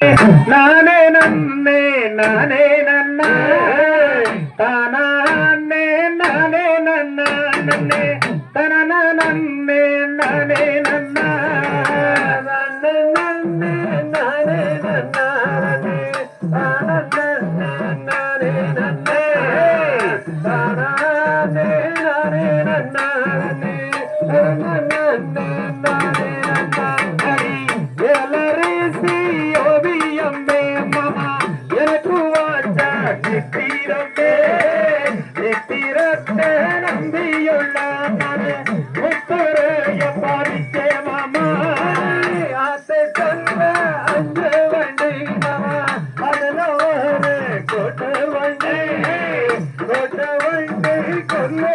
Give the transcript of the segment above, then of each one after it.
நானே நன்னே நானே நன்னா தானே நானே நன்னா நன்னே தன நன்னே நெத்திரட்டே நெத்திரட்டே நம்பியுள்ள முத்துரைய பாதிச்சே மாமா ஆசை தந்த அஞ்சு வண்டி மாமா அதனோடு கொட்டு வண்டி கொட்டு வண்டி கொல்லு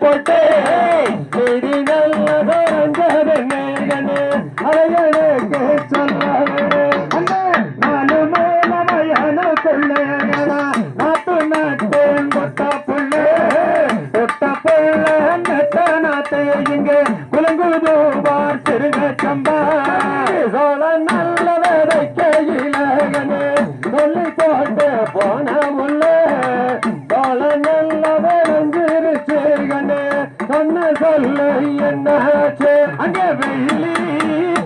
பொட்டே. பொட்டே கண்ண சொல்ல என்னாச்சு அங்கே வெள்ளி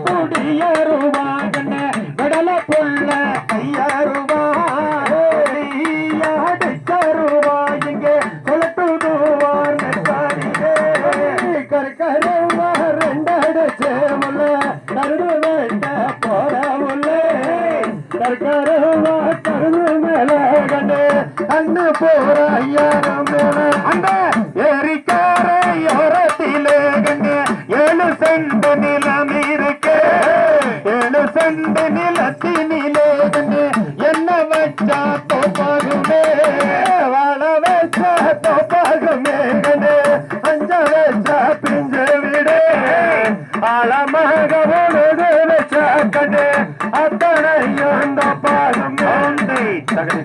புடிய ரூபா கண்ண விடல புள்ள ஐயா ரூபா அண்ண போற ஐயா அண்ண எரிக்க வசந்த நிலத்தினிலே என்ன வச்சா தோப்பாகுமே? வாழ வச்சா தோப்பாகுமே? அஞ்ச வச்சா பிஞ்ச விடு. ஆழமாக உனது வச்சா கண்டு அத்தனையும் தோப்பாகும். தகடி